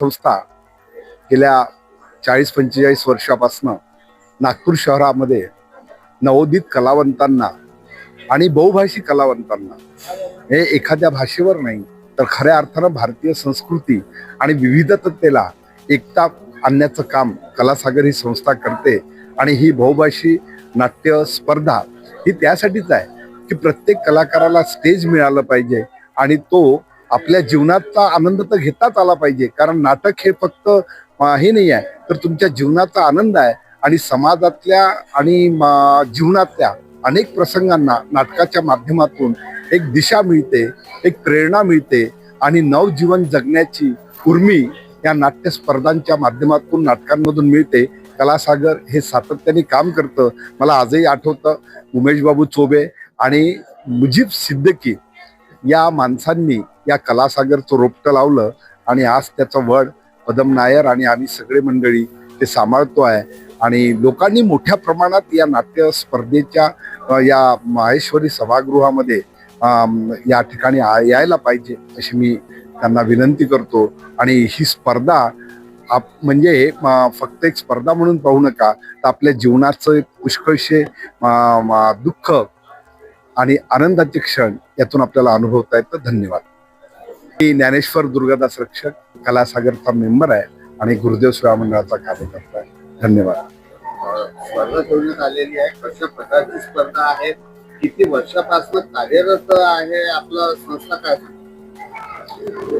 संस्था गेल्या चाळीस पंचेचाळीस वर्षापासनं नागपूर शहरामध्ये नवोदित कलावंतांना आणि बहुभाषी कलावंतांना हे एखाद्या भाषेवर नाही तर खऱ्या अर्थानं भारतीय संस्कृती आणि विविधतेला एकता आणण्याचं काम कलासागर ही संस्था करते आणि ही बहुभाषी नाट्य स्पर्धा ही त्यासाठीच आहे की प्रत्येक कलाकाराला स्टेज मिळालं पाहिजे आणि तो आपल्या जीवनाचा आनंद तर घेताच आला पाहिजे. कारण नाटक हे फक्त हे नाही आहे तर तुमच्या जीवनाचा आनंद आहे. आणि समाजातल्या आणि म, जीवनातल्या अनेक प्रसंगांना नाटकाच्या माध्यमातून एक दिशा मिळते एक प्रेरणा मिळते. आणि नवजीवन जगण्याची उर्मी या नाट्य स्पर्धांच्या माध्यमातून नाटकांमधून मिळते. कलासागर हे सातत्याने काम करतं. मला आजही आठवतं उमेशबाबू चोबे आणि मुजीब सिद्दकी या माणसांनी या कलासागरचं रोपटं लावलं आणि आज त्याचं वड पदम नायर आणि आम्ही सगळे मंडळी ते सांभाळतो आहे. आणि लोकांनी मोठ्या प्रमाणात या नाट्य स्पर्धेच्या या माहेश्वरी सभागृहामध्ये या ठिकाणी यायला पाहिजे अशी मी त्यांना विनंती करतो. आणि ही स्पर्धा आप म्हणजे फक्त एक स्पर्धा म्हणून पाहू नका तर आपल्या जीवनाचं पुष्कळशे दुःख आणि आनंदाचे क्षण यातून आपल्याला अनुभवता येतं. धन्यवाद. मी ज्ञानेश्वर दुर्गादास रक्षक कलासागरचा मेंबर आहे आणि गुरुदेव सेवा मंडळाचा कार्यकर्ता आहे. धन्यवाद. स्पर्धा ठेवण्यात आलेली आहे. कशा प्रकारची स्पर्धा आहे? किती वर्षापासून कार्यरत आहे आपलं संस्था काय?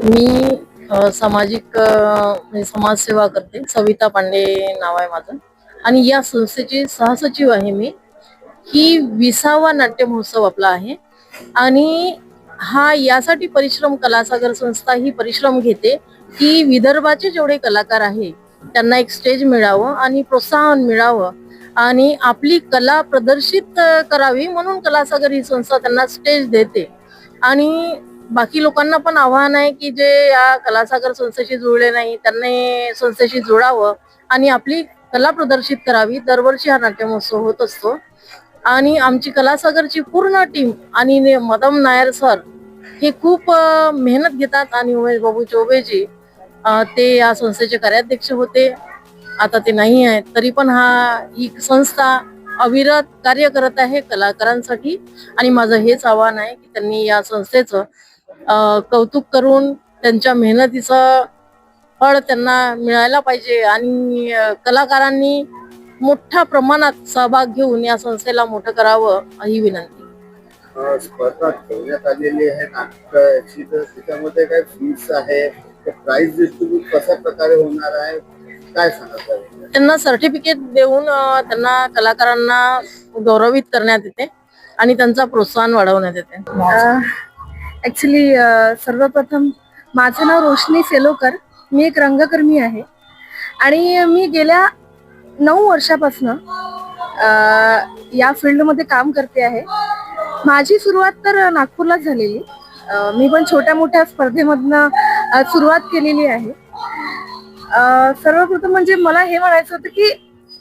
मी अ, सामाजिक अ, म्हणजे समाजसेवा करते. सविता पांडे नाव आहे माझं. आणि या संस्थेची सहसचिव आहे मी. ही विसावा नाट्य महोत्सव आपला आहे. आणि हा यासाठी परिश्रम कलासागर संस्था ही परिश्रम घेते. की विदर्भाचे जेवढे कलाकार आहे त्यांना एक स्टेज मिळावं आणि प्रोत्साहन मिळावं. आणि आपली कला प्रदर्शित करावी म्हणून कलासागर ही संस्था त्यांना स्टेज देते. आणि बाकी लोकांना पण आव्हान आहे की जे या कलासागर संस्थेशी जुळले नाही त्यांनी संस्थेशी जुळावं आणि आपली कला प्रदर्शित करावी. दरवर्षी हा नाट्य महोत्सव होत असतो. आणि आमची कलासागरची पूर्ण टीम आणि ने- मदम नायर सर हे खूप मेहनत घेतात आणि उमेश बाबू चौबेजी ते या संस्थेचे कार्याध्यक्ष होते. आता ते नाही आहेत तरी पण हा ही संस्था अविरत कार्य करत आहे कलाकारांसाठी. आणि माझं हेच आव्हान आहे की त्यांनी या संस्थेचं कौतुक करून त्यांच्या मेहनतीचं फळ त्यांना मिळायला पाहिजे. आणि कलाकारांनी मोठ्या प्रमाणात सहभाग घेऊन या संस्थेला मोठं करावं ही विनंती. अं, स्पर्धा ठेवण्यात आलेली आहे. नाटकाची तर त्याच्यामध्ये काय फीस आहे? प्राइस डिस्ट्रीब्यूट कशा प्रकारे होणार आहे? काय सांगत आहे त्यांना सर्टिफिकेट देऊन त्यांना कलाकारांना गौरवित करण्यात येते आणि त्यांचा प्रोत्साहन वाढवण्यात येते. ॲक्च्युली सर्वप्रथम माझं नाव रोशनी सेलोकर. मी एक रंगकर्मी आहे. आणि मी गेल्या नऊ वर्षापासनं या फील्डमध्ये काम करते आहे. माझी सुरुवात तर नागपूरलाच झालेली. मी पण छोट्या मोठ्या स्पर्धेमधनं सुरुवात केलेली आहे. सर्वप्रथम म्हणजे मला हे म्हणायचं होतं की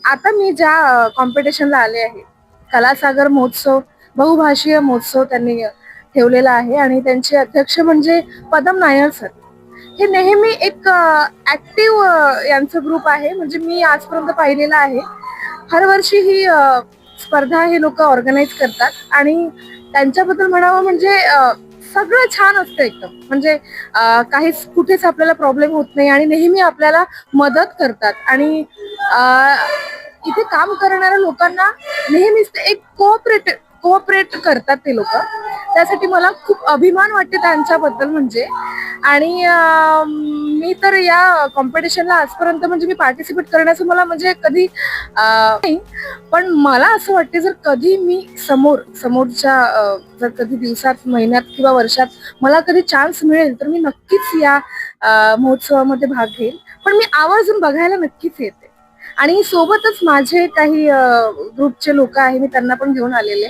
आता मी ज्या कॉम्पिटिशनला आले आहे कलासागर महोत्सव बहुभाषीय महोत्सव त्यांनी ठेवलेला आहे आणि त्यांचे अध्यक्ष म्हणजे पदम नायर सर. हे नेहमी एक ऍक्टिव्ह यांचं ग्रुप आहे. म्हणजे मी आजपर्यंत पाहिलेलं आहे. हर वर्षी ही स्पर्धा हे लोक ऑर्गनाईज करतात. आणि त्यांच्याबद्दल म्हणावं म्हणजे सगळं छान असतं एकदम. म्हणजे काही काहीच कुठेच आपल्याला प्रॉब्लेम होत नाही आणि नेहमी आपल्याला मदत करतात. आणि इथे काम करणाऱ्या लोकांना नेहमीच ते एक कोऑपरेट कोऑपरेट करतात ते लोक. त्यासाठी मला खूप अभिमान वाटते त्यांच्याबद्दल म्हणजे. आणि मी तर या कॉम्पिटिशनला आजपर्यंत म्हणजे मी पार्टिसिपेट करण्याचं मला म्हणजे कधी नाही. पण मला असं वाटते जर कधी मी समोर समोरच्या जर कधी दिवसात महिन्यात किंवा वर्षात मला कधी चान्स मिळेल तर मी नक्कीच या महोत्सवामध्ये भाग घेईल. पण मी आवर्जून बघायला नक्कीच येते. आणि सोबतच माझे काही ग्रुपचे लोक आहे मी त्यांना पण घेऊन आलेले.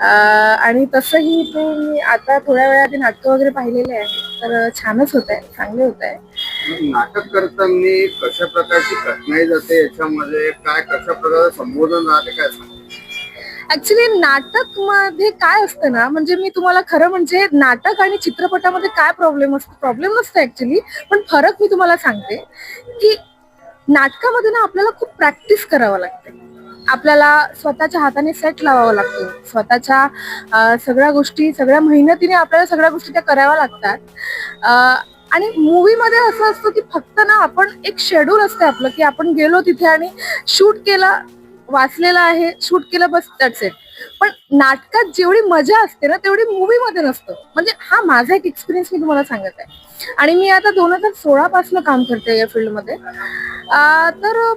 आणि तसंही ते मी आता थोड्या वेळा ते नाटकं वगैरे पाहिलेले आहे तर छानच होत आहे चांगले होत आहे नाटक करताना कशा प्रकारची कठीणाई जाते? याच्यामध्ये काय कशा प्रकारे संबोधन राहते? काय ऍक्च्युली नाटकमध्ये काय असतं ना म्हणजे मी तुम्हाला खरं म्हणजे नाटक आणि चित्रपटामध्ये काय प्रॉब्लेम असतो? प्रॉब्लेम नसतो ऍक्च्युली पण फरक मी तुम्हाला सांगते की नाटकामध्ये ना आपल्याला खूप प्रॅक्टिस करावं लागते. आपल्याला स्वतःच्या हाताने सेट लावावा लागतो. स्वतःच्या सगळ्या गोष्टी सगळ्या मेहनतीने आपल्याला सगळ्या गोष्टी त्या कराव्या लागतात. आणि मूवीमध्ये असं असतं की फक्त ना आपण एक शेड्यूल असते आपलं की आपण गेलो तिथे आणि शूट केलं वाचलेलं आहे शूट केलं बस दॅट्स इट पण नाटकात जेवढी मजा असते ना तेवढी मूवी मध्ये नसतं. म्हणजे हा माझा एक एक्सपिरियन्स मी तुम्हाला सांगत आहे. आणि मी आता दोन हजार सोळा पासून काम करते या फील्डमध्ये तर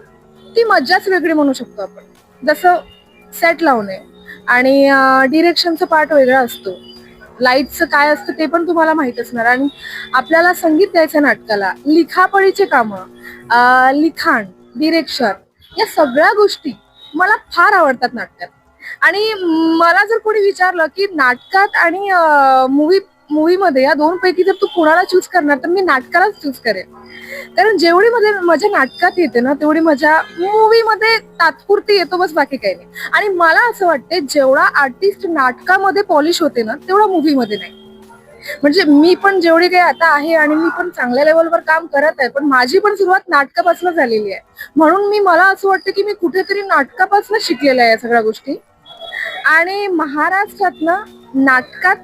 ती मज्जाच वेगळी म्हणू शकतो आपण. जसं सेट लावणे. आणि डिरेक्शनचा पार्ट वेगळा असतो. लाईटचं काय असतं ते पण तुम्हाला माहीत असणार. आणि आपल्याला संगीत द्यायचं नाटकाला. लिखापळीचे कामं लिखाण डिरेक्शन या सगळ्या गोष्टी मला फार आवडतात नाटकात. आणि मला जर कोणी विचारलं की नाटकात आणि मूवी मूवीमध्ये या दोन पैकी जर तू कोणाला चूज करणार तर मी नाटकालाच चूज करेन. कारण जेवढी मध्ये मजा नाटकात येते ना तेवढी मजा मूवीमध्ये तात्पुरती येतो बस बाकी काही नाही. आणि मला असं वाटते जेवढा आर्टिस्ट नाटकामध्ये पॉलिश होते ना तेवढा मूवीमध्ये नाही. म्हणजे मी पण जेवढी काही आता आहे आणि मी पण चांगल्या लेवलवर काम करत आहे पण माझी पण सुरुवात नाटकापासून झालेली आहे. म्हणून मी मला असं वाटतं की मी कुठेतरी नाटकापासून शिकलेल्या आहे या सगळ्या गोष्टी. आणि महाराष्ट्रात ना नाटकात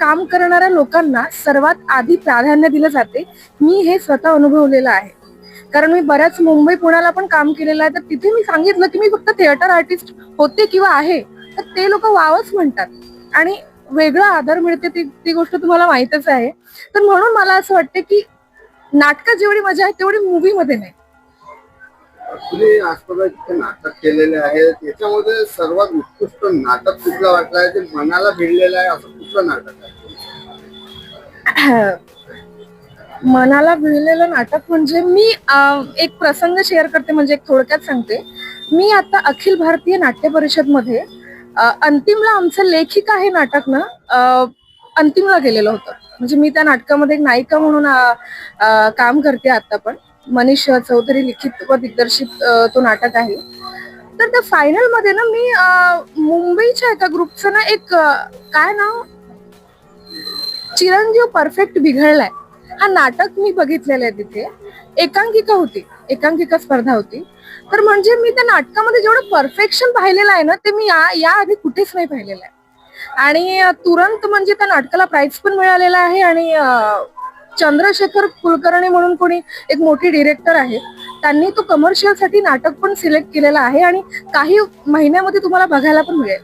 काम करणाऱ्या लोकांना सर्वात आधी प्राधान्य दिलं जाते. मी हे स्वतः अनुभवलेलं आहे. कारण मी बऱ्याच मुंबई पुण्याला पण काम केलेलं आहे. तर तिथे मी सांगितलं की मी फक्त थिएटर आर्टिस्ट होते किंवा आहे. तर ते लोक वावच म्हणतात. आणि वेगळा आदर मिळते ती ती गोष्ट तुम्हाला माहितच आहे. तर म्हणून मला असं वाटतं की नाटकात जेवढी मजा आहे तेवढी मूवी मध्ये नाही. तुम्ही आजपर्यंत नाटक केलेले आहे त्याच्यामध्ये सर्वात उत्कृष्ट नाटक कुठलं वाटलं आहे ते मनाला भिडलेलं आहे असं कुठलं नाटक आहे. मनाला भिडलेलं नाटक म्हणजे मी अं, एक प्रसंग शेअर करते म्हणजे एक थोडक्यात सांगते. मी आता अखिल भारतीय नाट्य परिषदमध्ये अंतिमला आमचं लेखिका हे नाटक ना अं, अंतिमला गेलेलं होतं. म्हणजे मी त्या नाटकामध्ये एक नायिका म्हणून अं, अं, काम करते आता पण. मनीष चौधरी लिखित व दिग्दर्शित अं, तो नाटक आहे. तर त्या फायनलमध्ये ना मी अं, मुंबईच्या एका ग्रुपचं ना एक अं, काय नाव? चिरंजीव परफेक्ट बिघडलाय. हा नाटक मी बघितलेलं आहे तिथे. एकांकिका होती. एकांकिका स्पर्धा होती. तर म्हणजे मी त्या नाटकामध्ये जेवढं परफेक्शन पाहिलेलं आहे ना ते मी या याआधी कुठेच नाही पाहिलेलं आहे. आणि तुरंत म्हणजे त्या नाटकाला प्राइज पण मिळालेला आहे आणि चंद्रशेखर कुलकर्णी म्हणून कोणी एक मोठी डिरेक्टर आहे त्यांनी तो कमर्शियलसाठी नाटक पण सिलेक्ट केलेला आहे आणि काही महिन्यामध्ये तुम्हाला बघायला पण मिळेल.